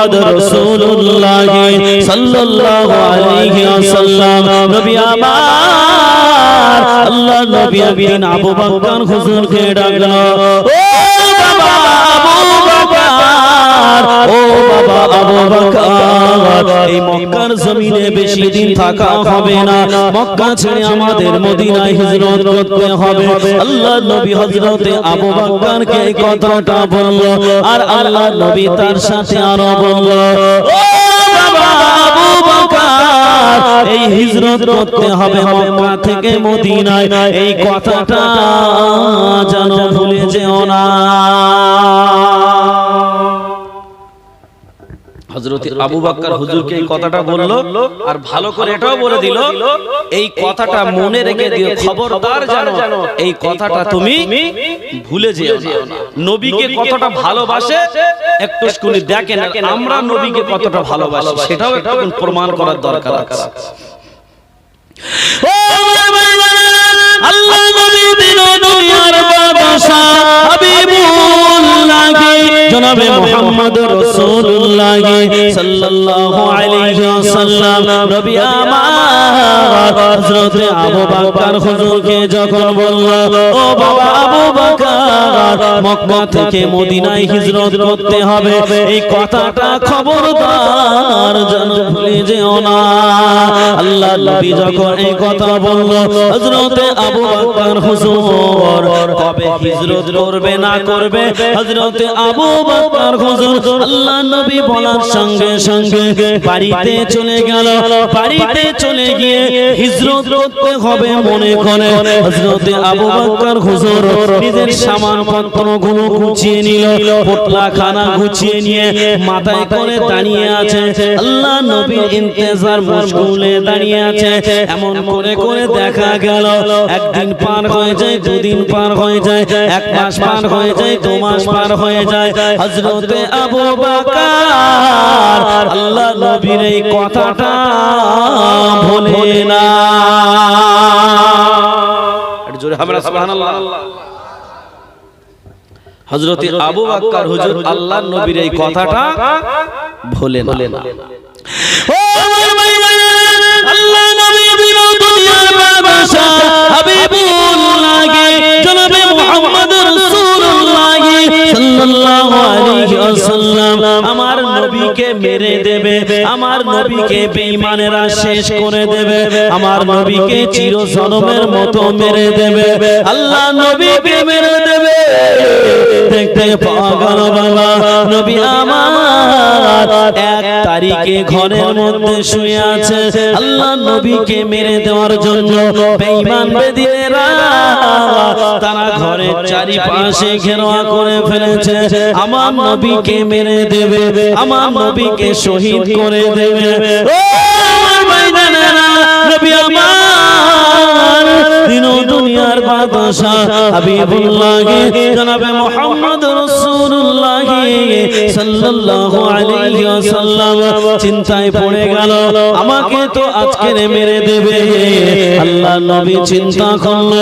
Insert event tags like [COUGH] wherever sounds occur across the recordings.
মোহাম্মদ রসুল্লাহ সাল্লাল্লাহু আলাইহি ওয়াসাল্লাম। নবী আমার আল্লাহ নবী একদিন আবু বকর হুজুরকে ডাকলো ও এই মক্কার জমিনে বেশি দিন থাকা হবে না। মক্কা ছেড়ে আমাদের মদিনায় হিজরত করতে হবে। আল্লাহ নবী হযরতে আবু বকরকে এই কথাটা বলল। আর আল্লাহ নবী তার সাথে আরও বলল ও বাবা আবু বকর এই হিজরত করতে হবে মক্কা থেকে মদিনায়। এই কথাটা যেন ভুলে যেও না। হযরত আবু বকর হুজুরকে এই কথাটা বলল আর ভালো করে এটাও বলে দিল এই কথাটা মনে রেখে দিও খবরদার জানো এই কথাটা তুমি ভুলে যেও না। নবীকে কতটা ভালোবাসে? একটু শুনি দেখেন আমরা নবীকে কতটা ভালোবাসি সেটাও একটু প্রমাণ করার দরকার আছে। আল্লাহ নবী দিল দুনিয়ার বাদশা হাবিবুল্লাহ জনাবে মোহাম্মদ রাসূলুল্লাহ সাল্লাল্লাহু আলাইহি ওয়াসাল্লাম। নবী আমার হযরত আবু বকর হুজুরকে যখন বলল, ও বাবা আবু বকর মক্কা থেকে মদিনায় হিজরত করতে হবে। এই কথাটা খবরদার যেন ভুলে যেও না। আল্লাহ নবী যখন এই কথা বলল, হযরতে আবু বকর হুজুর কবে হিজরত করবে না করবে? হযরতে আবু বকর হুজুর আল্লাহ নবী বলার সঙ্গে সঙ্গে বাড়িতে চলে গেল। বাড়িতে চলে গিয়ে হিজরত করতে হবে মনে করে। হযরতে আবু বকর হুজুর নিজের সামান পত্রগুলো গুছিয়ে নিল, পোটলা খানা গুছিয়ে নিয়ে মাথায় করে দাঁড়িয়ে আছে। আল্লাহ নবীর ইন্তেজার মশগুলে দাঁড়িয়ে আছে। এমন করে করে দেখা গেল, একদিন পার হয়ে যায়, দুদিন পার হয়ে যায়, এক মাস পার হয়ে যায়, দু মাস পার হয়ে যায়। হযরতে আবু বকর, আল্লাহ নবীর এই কথাটা ভুলে না। জোরে আমরা সুবহানাল্লাহ। হযরত আবু বকর হুজুর আল্লাহ নবীর এই কথাটা ভুলে না। আল্লাহ নবী দুনিয়ার বাদশা হাবিবুল্লাহ জনাবে মুহাম্মদ রাসূলুল্লাহ সাল্লাল্লাহু আলাইহি ওয়াসাল্লাম আমার নবীকে মেরে দেবে আমার নবীকে বেঈমানেরা শেষ করে দেবে আমার নবীকে চির জনমের মতো মেরে দেবে আল্লাহ নবীকে মেরে দেবে। দেখতে পাগল বাবা নবী আমার এক তারিখে ঘরের মধ্যে শুয়ে আছে আল্লাহ নবীকে মেরে দেওয়ার জন্য বেঈমান বেদিনেরা তারা ঘরের চারিপাশে ঘেরোয়া করে ফেলেছে। আমার নবীকে মেরে দেবে। আমার নবীকে শহীদ করে দেবে। ও নবী আমার দিন দুনিয়ার বাদশা হাবিবুল্লাহ জনাবে মুহাম্মদ সাল্লাল্লাহু আলাইহি ওয়াসাল্লাম চিন্তায় পড়ে গেল। আমাকে তো আজকে মেরে দেবে। আল্লাহ নবী চিন্তা করল,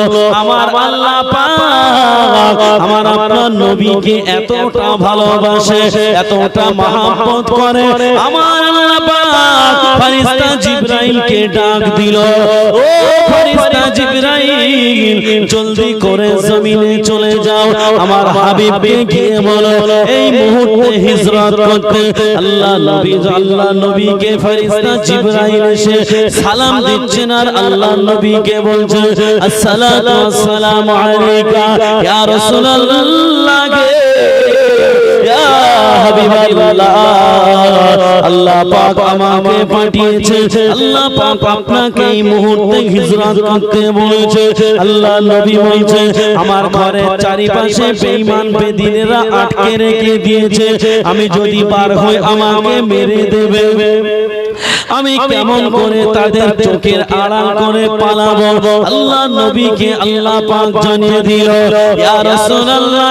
আমার আল্লাহ পাক আমার আপনার নবীকে এতটা ভালোবাসে, এতটা মহব্বত করে, আমার আল্লাহ পাক ফেরেশতা জিবরাইলকে ডাক দিল, ও ফেরেশতা জিবরাইল, জলদি করে জমিনে চলে যাও। আমার হাবিবকে গিয়ে বলো, এই মুহূর্তে হিজরত করতে আল্লাহ নবী, আল্লাহ নবীকে ফেরেশতা জিবরাইল এসে সালাম দিচ্ছেন আর আল্লাহ নবীকে বলছে, আসসালাতু আসসালামু আলাইকা, ইয়া রাসূলুল্লাহ আল্লাহ আমাকে পাঠিয়েছে। আল্লাহ পাক আপনাকে এই মুহূর্তে হিজরত করতে বলেছে। আল্লাহ নবী বলছে, আমার ঘরের চারিপাশে বেঈমান বেদিনেরা আটকে রেখে দিয়েছে। আমি যদি পার হই আমাকে মেরে দেবে। আমি কেমন করে তাদের চোখের আড়াল করে পালাবো? আল্লাহ নবীকে আল্লাহ পাক জানিয়ে দিল, ইয়া রাসূলুল্লাহ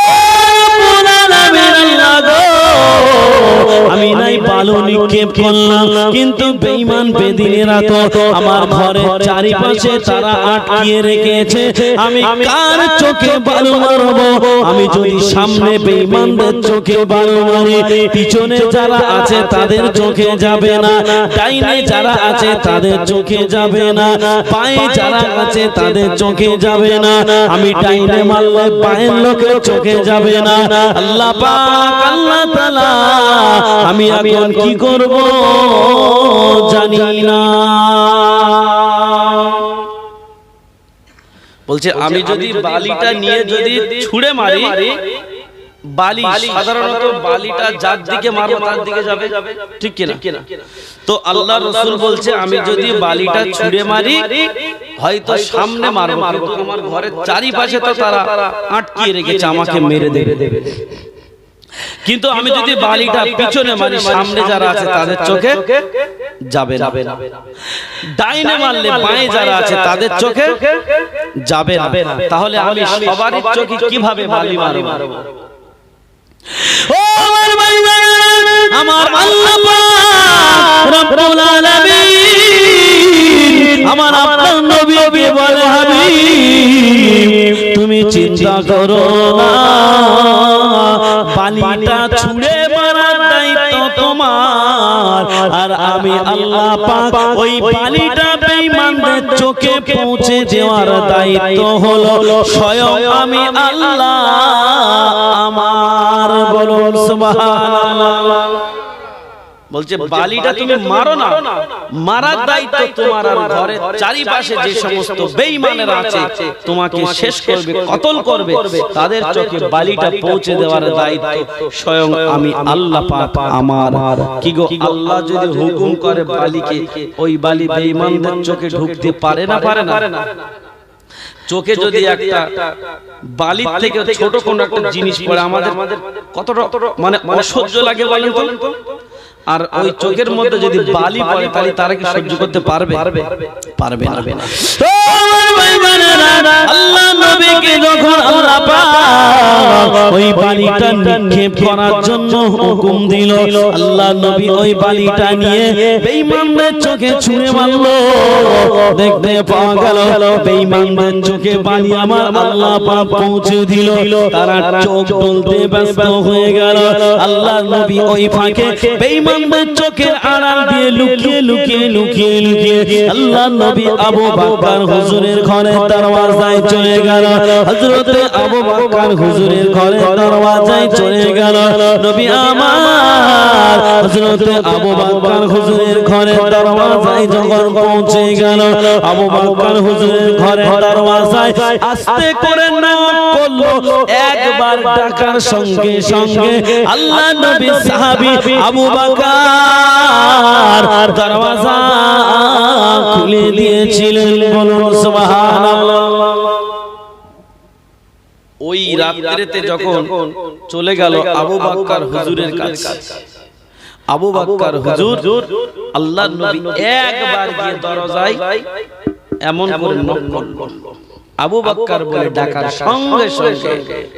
আমি নাই বালু নিক্ষেপ করলাম কিন্তু বেঈমান বেদিনেরা তো আমার ঘরের চারিপাশে তারা আটকিয়ে রেখেছে। আমি কার চোখে বালু মারবো? আমি যদি সামনে বেঈমানদের চোখে বালু মারি পিছনে যারা আছে তাদের চোখে যাবে না। ডাইনে যারা আছে তাদের চোখে যাবে না। পায়ে যারা আছে তাদের চোখে যাবে না। আমি ডাইনে মারলে পায়ের লোকের চোখে যাবে না। আল্লাহ পাক আল্লাহ তাআলা আমি এখন কি করব জানি না। বলছে আমি যদি বালিটা নিয়ে যদি ছুঁড়ে মারি বালি সাধারণত বালিটা যার দিকে মারবো তার দিকে যাবে। ঠিক কিনা? তো আল্লাহ রসুল বলছে আমি যদি বালিটা ছুঁড়ে মারি হয়তো সামনে মারবো আমার ঘরের চারিপাশে তো তারা আটকিয়ে রেখেছে আমাকে মেরে দেবে। কিন্তু আমি যদি বালিটা পিছনে মারি সামনে যারা আছে তাদের চোখে যাবে না। ডাইনে মারলে বাঁয়ে যারা আছে তাদের চোখে যাবে না। তাহলে আমি সবারই চোখে কীভাবে বালি মারবো? ও আমার ভাই আমার আল্লাহ পাক রব্বুল আলামিন। আমার আপনার নবী নবী বলে হাবিব তুমি চিন্তা করো না। পানিটা ছুঁড়ে মারার দায়িত্ব তোমার। আর আমি আল্লাহ পাক ওই পানিটা বেঈমানদের চোখে পৌঁছে দেওয়ার দায়িত্ব হলো স্বয়ং আমি আল্লাহ আমার। বলুন সুবহানাল্লাহ। বলছে বালিটা তুমি মারো না। মারার দায়িত্ব তোমার আর ঘরের চারিপাশে যে সমস্ত বেঈমানেরা আছে তোমাকে শেষ করবে কতল করবে। তাদের চোখে বালিটা পৌঁছে দেওয়ার দায়িত্ব স্বয়ং আমি আল্লাহ পাক আমার। কি গো আল্লাহ যদি হুকুম করে বালিকে ওই বালি বেঈমানদের চোখে ঢুকতে পারে না পারে না। চোখে যদি একটা বালির থেকে ছোট কোন একটা জিনিস পড়ে আমাদের কতটা মানে অসহ্য লাগে বলেন তো? আর ওই চোখের মধ্যে যদি বালি পড়ে তাহলে তারা কি সহ্য করতে পারবে? পারবে? না। আল্লাহ নবীকে যখন আল্লাহ পাক বালিটা নিক্ষেপ করার জন্য হুকুম দিল। আল্লাহ নবী ওই বালিটা নিয়ে বেঈমানদের চোখে ছুঁড়ে মারলো। দেখতে পাওয়া গেল, বেঈমানদের চোখে বালি আমার আল্লাহ পাক পৌঁছে দিল। তারা চোখ বলতে ব্যস্ত হয়ে গেল। আল্লাহ নবী ওই ফাঁকে বেঈমানদের চোখের আড়াল দিয়ে লুকিয়ে লুকিয়ে লুকিয়ে লুকিয়ে আল্লাহ নবী আবু বকর হুজুরের ঘরে দরওয়াজায় চলে গেল। হযরতে আবু বকর হুজুরের ঘরে দরওয়াজায় চলে গেল। নবী আমার হযরতে আবু বকর হুজুরের ঘরে দরওয়াজায় যখন পৌঁছে গেল। আবু বকর হুজুরের ঘরে দরওয়াজায় আস্তে করে নক করল। একবার ডাকার সঙ্গে সঙ্গে আল্লাহ নবী সাহাবী আবু বকর দরওয়াজা খুলে দিয়েছিলেন। বলুন সুবহানাল্লাহ। রাত্রিতে যখন চলে গেল আবু বাক্কার হুজুরের কাছে। আবু বাক্কার হুজুর আল্লাহ নবী একবার গিয়ে দরজায় এমন করে নক আবু বাক্কার বলে ডাকার সঙ্গে সঙ্গে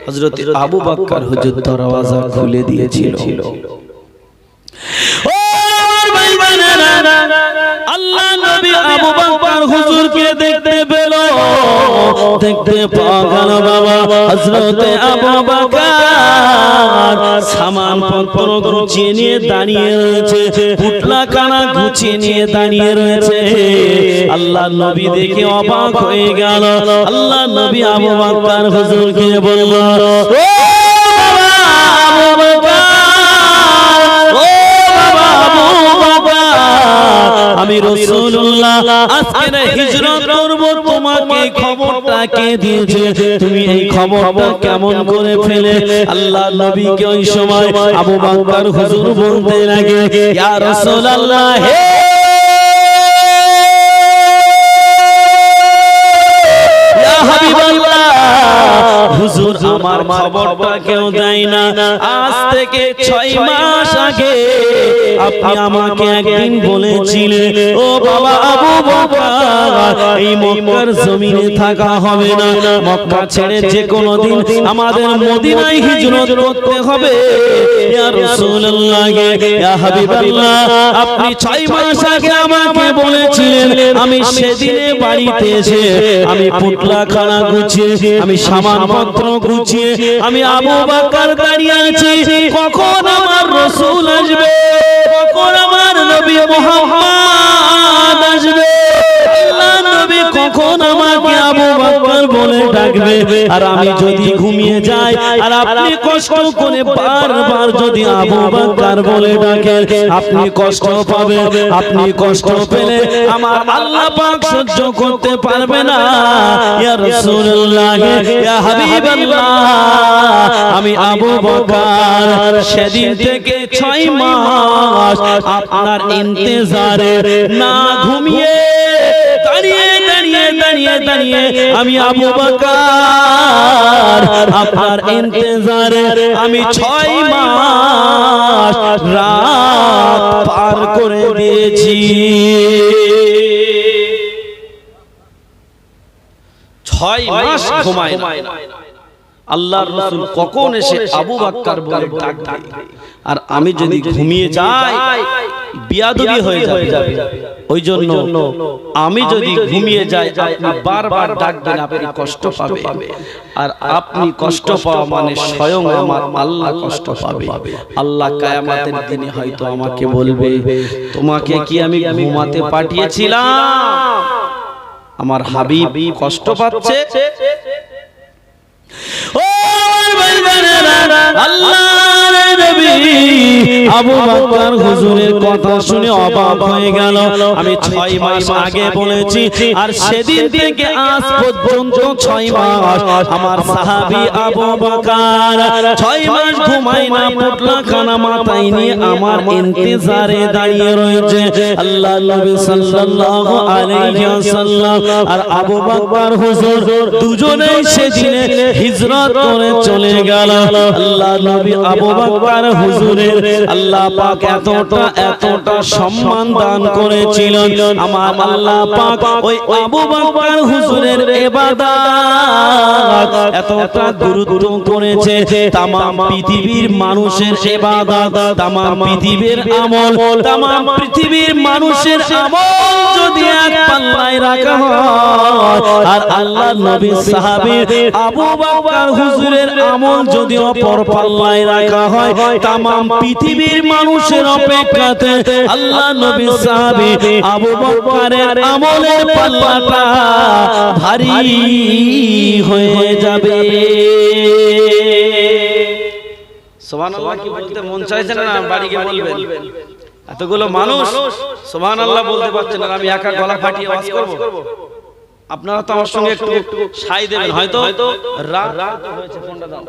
হযরত আবু বাক্কার হুজুর দরওয়াজা খুলে দিয়েছিল। ও আমার ভাই বোনেরা, আল্লাহ নবী আবু বকর হুজুরকে দেখতে পেল। দেখতে পাওয়া গেল বাবা হযরতে আবু বকর সামান পত্র গুছিয়ে নিয়ে দাঁড়িয়ে রয়েছে। পুটলা কানা গুছিয়ে নিয়ে দাঁড়িয়ে রয়েছে। আল্লাহ নবী দেখে অবাক হয়ে গেল। আল্লাহ নবী আবু বকর হুজুরকে বলল ও আমি রাসূলুল্লাহ আজকে না হিজরত করব তোমাকে খবরটা কে দিয়েছে? তুমি এই খবরটা কেমন করে ফেলে? আল্লাহ নবীকে ওই সময় আবু বকর হুজুর বলতে লাগে ইয়া রাসূলুল্লাহ হে! ইয়া হাবিবাল্লাহ হুজুর আমার খবরটা কেউ দেয় না। আজ থেকে ছয় মাস আগে আপনি আমাকে একদিন বলেছিলেন ও বাবা আবু বকর এই মক্কার জমিনে থাকা হবে না। মক্কা ছেড়ে যে কোনো দিন আমাদের মদিনায় হিজরত করতে হবে। ইয়া রাসূলুল্লাহ ইয়া হাবিবাল্লাহ আপনি ছয় মাস আগে আমাকে বলেছিলেন আমি সেদিনে বাড়িতে এসে আমি পুটলা খানা গুছিয়ে আমি সামানপত্র গুছিয়ে আমি আবু বাকার দাঁড়িয়ে আছি। কখন আমার রসুল আসবে? কখন আমার নবী মুহাম্মদ? আবু বকর বলে ডাকবে আর আমি যদি ঘুমিয়ে যাই আর আপনি কষ্ট করে বারবার যদি আবু বকর বলে ডাকেন আপনি কষ্ট পাবেন আপনি কষ্ট পেলে আমার আল্লাহ পাক সহ্য করতে পারবে না। ইয়া রাসূলুল্লাহ ইয়া হাবিবাল্লাহ আমি আবু বকর সেদিন থেকে ছয় মাস আপনার ইন্তজারে না ঘুমিয়ে দাঁড়িয়ে আমি আবু বকর। আপনার ইন্তজারে আমি ছয় মাস রাত পার করে দিয়েছি। ছয় মাস ঘুমায় না। আল্লাহর রাসূল কখন এসে আবু বাক্কার বলে ডাকবে আর আমি যদি ঘুমিয়ে যাই বিয়াদবি হয়ে যাবে। ওই জন্য আমি যদি ঘুমিয়ে যাই আপনি বারবার ডাকবেন আপনি কষ্ট পাবে আর আপনি কষ্ট পাওয়া মানে স্বয়ং আমার আল্লাহ কষ্ট পাবে। আল্লাহ কায়ামাতের দিনে হয়তো আমাকে বলবে তোমাকে কি আমি ঘুমাতে পাঠিয়েছিলাম? আমার হাবিব কষ্ট পাচ্ছে। ও আল্লাহর নবী। আবু বকর হুজুরের কথা শুনে অবাক হয়ে গেল। আমি ছয় মাস আগে বলেছি আর সেদিন থেকে আজ পর্যন্ত ছয় মাস আমার সাহাবী আবু বকর। ছয় মাস ঘুমাই না পুটলা খানা মাথায় নিয়ে আমার ইন্তজারে দাঁড়িয়ে রয়েছে। আল্লাহ নবী সাল্লাল্লাহু আলাইহি ওয়াসাল্লাম। আর আবু বকর হুজুর দুজনেই সেদিনে হিজরত করে চলে গেল। আল্লাহ নবী আবু বকর হুজুরের আল্লাহ পাক এতটা এতটা সম্মান দান করেছিলেন। আমার আল্লাহ পাক ওই আবু বকর হুজুরের ইবাদত এতটা গুরুত্ব করেছে। তামাম পৃথিবীর মানুষের ইবাদত পৃথিবীর আমল, তামাম পৃথিবীর মানুষের আমল যদি এক পাল্লায় রাখা হয়, আর আল্লাহ নবী সাহাবী রাখা হয় পৃথিবীর মানুষের আল্লাহ বলতে এতগুলো মানুষ, সুবহানাল্লাহ বলতে পারছে না। আমি একা গলা ফাটিয়ে করব? আপনারা তো আমার সঙ্গে একটু সাই দেবেন। হয়তো রাত হয়েছে ফোনটা দাও।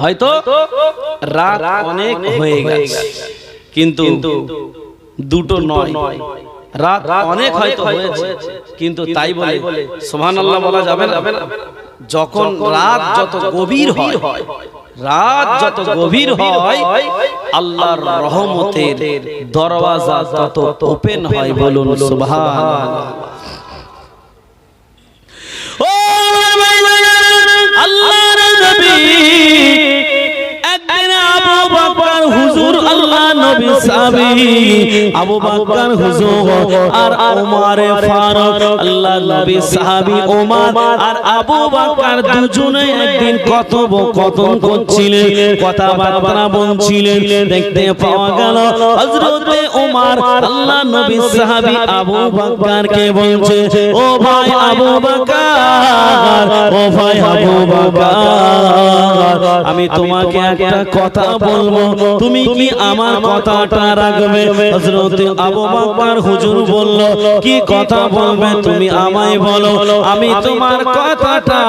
হয়তো রাত অনেক হয়ে গেছে। কিন্তু দুটো নয়। রাত অনেক হয়তো হয়েছে। কিন্তু তাই বলে সুবহানাল্লাহ বলা যাবে না। যখন রাত যত গভীর হয় রাত যত গভীর হয় আল্লাহর রহমতের দরওয়াজা তত ওপেন হয় বলুন সুবহানাল্লাহ ও ভাই বোনেরা, আল্লাহর নবী একদিন আবু বকর হুজুর আল্লাহ নবী সাহাবী আবু বকর হুজুর আর ওমর ফারুক আল্লাহ নবী সাহাবী ওমর আর আবু বকর দুজনে একদিন কথোপকথন করছিলেন কথাবার্তা বলছিলেন দেখতে পাওয়া গেল হযরতে ওমর আল্লাহ নবী সাহাবী আবু বকরকে বলছে ও ভাই আবু বকর ও ভাই আবু বকর আমি তোমাকে একটা কথা বলব তুমি কি আমার কথাটা রাখবে। আবু বকর হুজুর বলল, কি কথা বলবে তুমি আমায় বলো, আমি তোমার কথাটা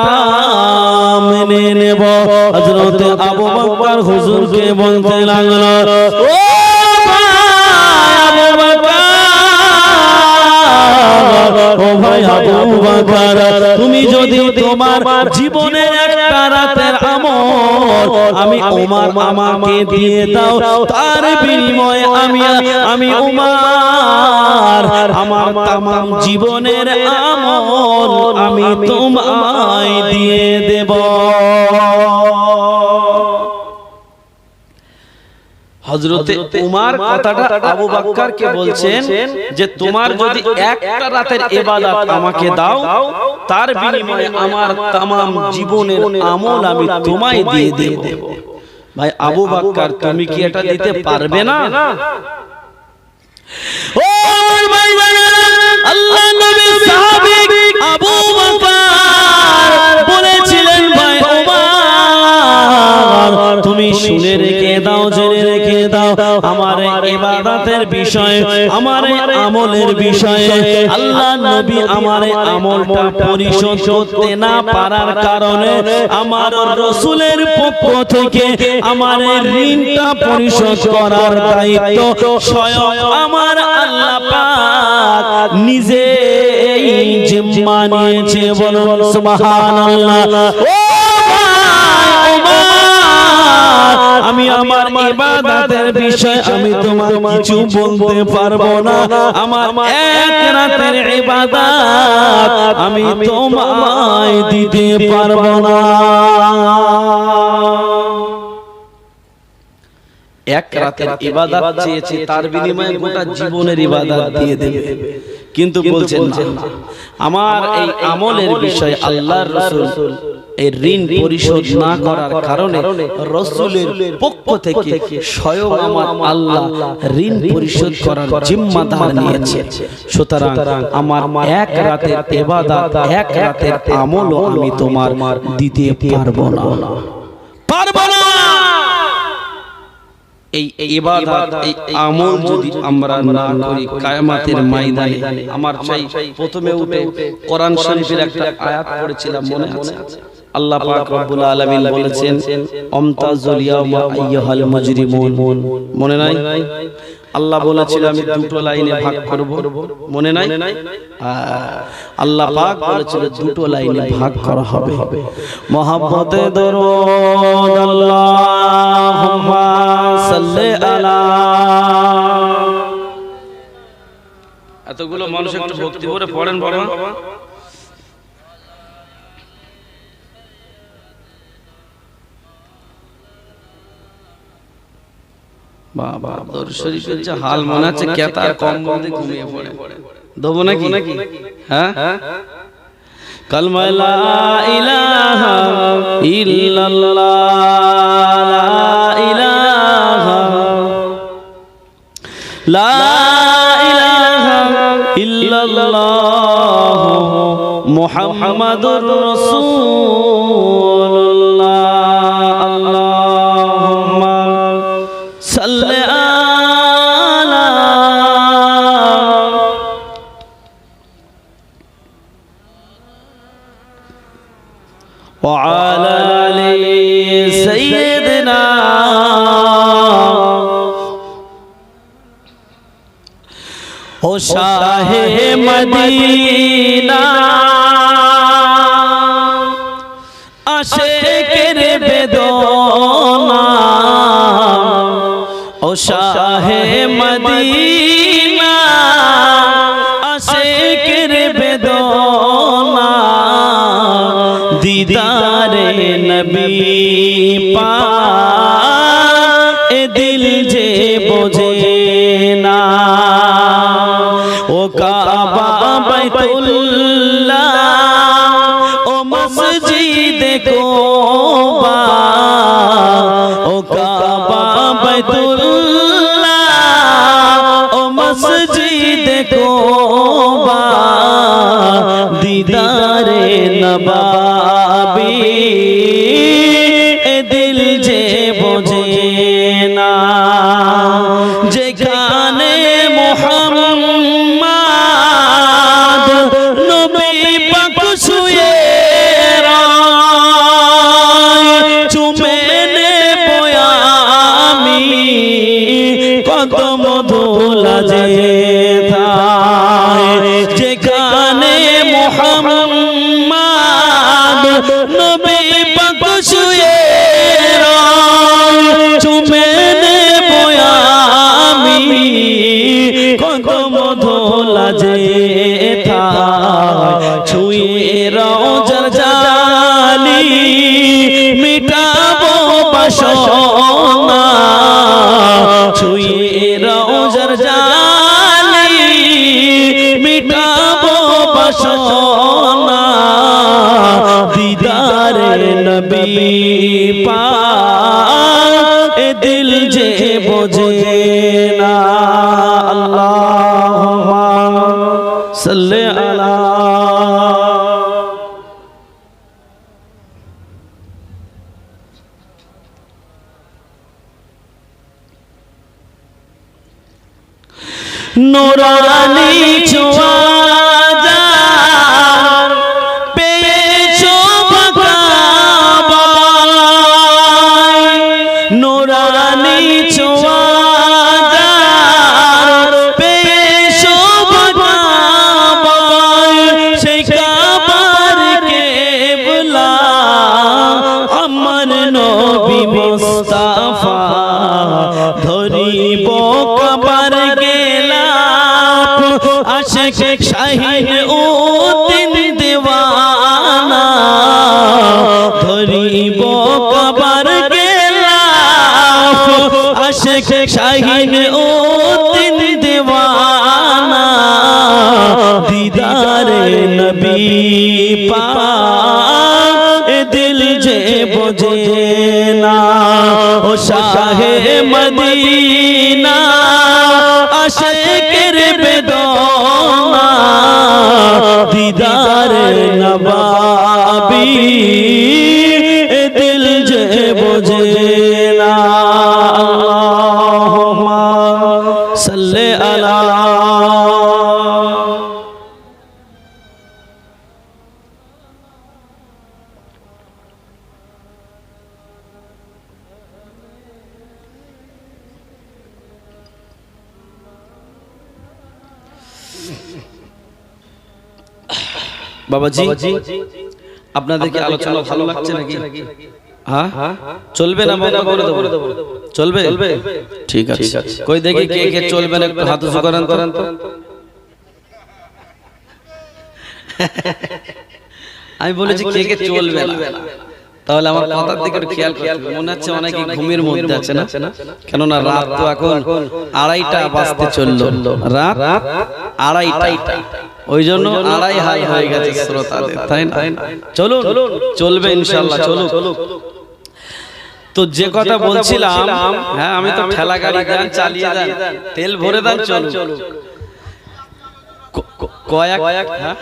মেনে নেব। হযরত আবু বকর হুজুরকে বলতে লাগল, ও আবু বকর, ও ভাই আবু বকর, তুমি যদি তোমার জীবনে একটা রাতের আমল আমি ওমর আমাকে দিয়ে দাও তার বিনিময়ে আমি আমি উমার আমার তামাম জীবনের আমল আমি তোমায় দিয়ে দেব। হজরতে উমার কথাটা আবু বাক্কারকে বলছেন যে তোমার যদি একটা রাতের ইবাদত আমাকে দাও তার বিনিময়ে আমার তামাম জীবনের আমল আমি তোমায় দিয়ে দেব। ভাই আবু বাক্কার তুমি কি এটা দিতে পারবে না? আমার ইবাদতের বিষয় আমার আমলের বিষয়ে। আল্লাহ নবী আমার আমলটা পরিশোধ করতে না পারার কারণে আমার রসুলের পক্ষ থেকে আমার ঋণটা পরিশোধ করার দায়িত্ব স্বয়ং আমার আল্লাহ পাক নিজে জিম্মা নিয়েছে বলুন সুবহানাল্লাহ। ও ভাই, ও ভাই, আমি আমার ইবাদতের বিষয় আমি তোমার কিছু বলতে পারব না। আমার এক রাতের ইবাদত আমি তোমায় দিতে পারব না। এক রাতের ইবাদত চেয়েছে তার বিনিময়ে গোটা জীবনের ইবাদত দিয়ে দেবে। কিন্তু বলছেন আমার এই আমলের বিষয় আল্লাহর রাসূল। এই ঋণ পরিশোধ না করার কারণে রসুলের পক্ষ থেকে স্বয়ং আমার আল্লাহ ঋণ পরিশোধ করার জিম্মাদার নিয়েছে। সুতরাং আমার এক রাতের ইবাদত এক রাতের আমলও আমি তোমার দিতে পারব না। পারব না। এই ইবাদত এই আমল যদি আমরা না করি কায়ামাতের ময়দানে আমার চাই প্রথমে উঠে কোরআন শরীফের একটা আয়াত পড়েছিলাম মনে আছে? আল্লাহ পাক রব্বুল আলামিন বলেছেন অমতাজুল ইয়াউমা আইয়ুহাল মুজরিমুন। মনে নাই? আল্লাহ বলেছিল আমি দুটো লাইনে ভাগ করব। মনে নাই? আল্লাহ পাক বলেছিল দুটো লাইনে ভাগ করা হবে। মোহাম্মতে দরুদ আল্লাহুম্মা সাল্লি আলা এতগুলো মানুষ একটু ভক্তি করে পড়েন বাবা। বাবা দর শরীফের যে হাল মনে আছে কেতার কম বলতে ঘুমিয়ে পড়ে? দেবো নাকি? হ্যাঁ? কালমা লা ইলাহা ইল্লাল্লাহ। লা ইলাহা লা ইলাহা ইল্লাল্লাহ। মুহাম্মাদুর রাসূলুল্লাহ আশেকের বেদনা। ও শাহে মদিনা। কাবা বাইতুল্লাহ ও মসজিদ কোবা দিদারে নবাবি এ দিল যে বোঝে বেদনা বাবাজি আপনাদের কি আলোচনা ভালো লাগছে নাকি? হ্যাঁ? চলবে না বন্ধ করে দেবো? চলবে? ঠিক আছে। কই দেখি কে কে চলবে না একটু হাত উঁচু করেন করেন তো। [LAUGHS] আমি বলেছি কে কে চলবে না। তাহলে আমার কথার দিকে খেয়াল খেয়াল মনে হচ্ছে অনেকে ঘুমের মধ্যে আছে না? কেননা রাত তো এখন আড়াইটা বাজতে চলল। রাত? আড়াইটা। ওই জন্য আড়াই হাই হয়ে গেছে শ্রোতাদের তাই না? চলুন চলবে ইনশাল্লাহ চলুক। তো যে কথা বলছিলাম হ্যাঁ আমি তো ঠেলা গাড়ি দেন চালিয়ে দেন তেল ভরে দেন চল ক- ক- কয়েক হ্যাঁ?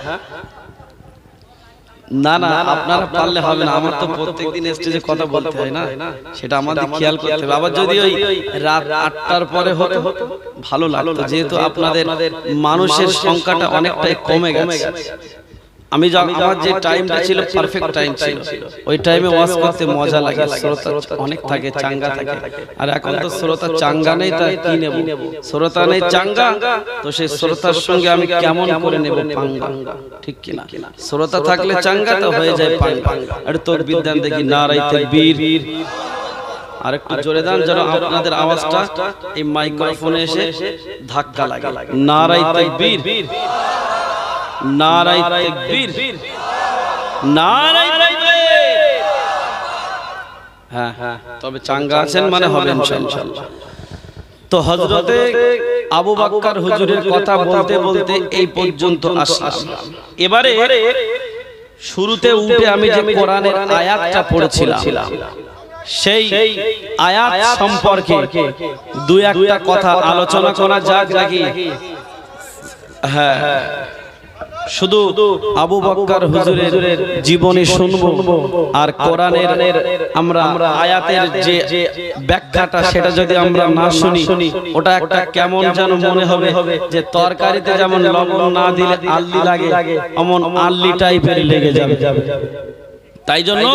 না না আপনারা পারলে হবে না আমার তো প্রত্যেকদিন স্টেজে কথা বলতে হয় না? সেটা আমাদের খেয়াল করতে হবে। আবার যদি ওই রাত আটটার পরে হতো ভালো লাগতো। যেহেতু আপনাদের মানুষের সংখ্যাটা অনেকটাই কমে গেছে। আমি যা আমার যে টাইমটা ছিল পারফেক্ট টাইম ছিল। ওই টাইমে ওয়াজ করতে মজা লাগে শ্রোতা অনেক থাকে চাঙ্গা থাকে। আর এখন তো শ্রোতা চাঙ্গা নেই তাই কি নেব? শ্রোতা নেই চাঙ্গা তো সেই শ্রোতার সঙ্গে আমি কেমন করে নেব পাঙ্গা? ঠিক কি না? শ্রোতা থাকলে চাঙ্গা তো হয়ে যায় পাঙ্গা। আর তোর বিদ্যান দেখি না নারাইতে বীর। আর একটু জোরে দেন যেন আপনাদের আওয়াজটা এই মাইক্রোফোনে এসে ধাক্কা লাগে। বীর নারাই তাকবীর নারাই তাকবীর। হ্যাঁ হ্যাঁ তবে চাঙ্গা আছেন মানে হবে ইনশাআল্লাহ। তো হযরতে আবু বাক্কার হুজুরের কথা বলতে বলতে এই পর্যন্ত আসলাম। এবারে শুরুতে উঠে আমি যে কোরআনের আয়াতটা পড়েছিলাম সেই আয়াত সম্পর্কে দুই একটা কথা আলোচনা করা যাক নাকি? হ্যাঁ। শুধু আবু বক্কর হুজুরের জীবনী শুনব আর কোরআনের আমরা আয়াতের যে ব্যাখ্যাটা সেটা যদি আমরা না শুনি ওটা একটা কেমন যেন মনে হবে যে তরকারিতে যেমন লবণ না দিলে আল্লি লাগে এমন আল্লি টাইপের লেগে যাবে। তাই জন্য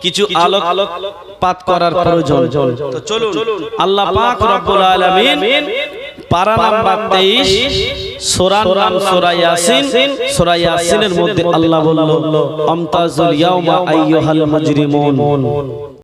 কিছু আলোক আলোকপাত করার প্রয়োজন। তো চলুন আল্লাহ পাক রব্বুল আলামিন পারা নাম্বার তেইশ সোরার নাম সোরা ইয়াসিন। সোরা ইয়াসিনের মধ্যে আল্লাহ বলল আমতাজুল ইয়াউমা আইয়ুহাল মুজরিমুন।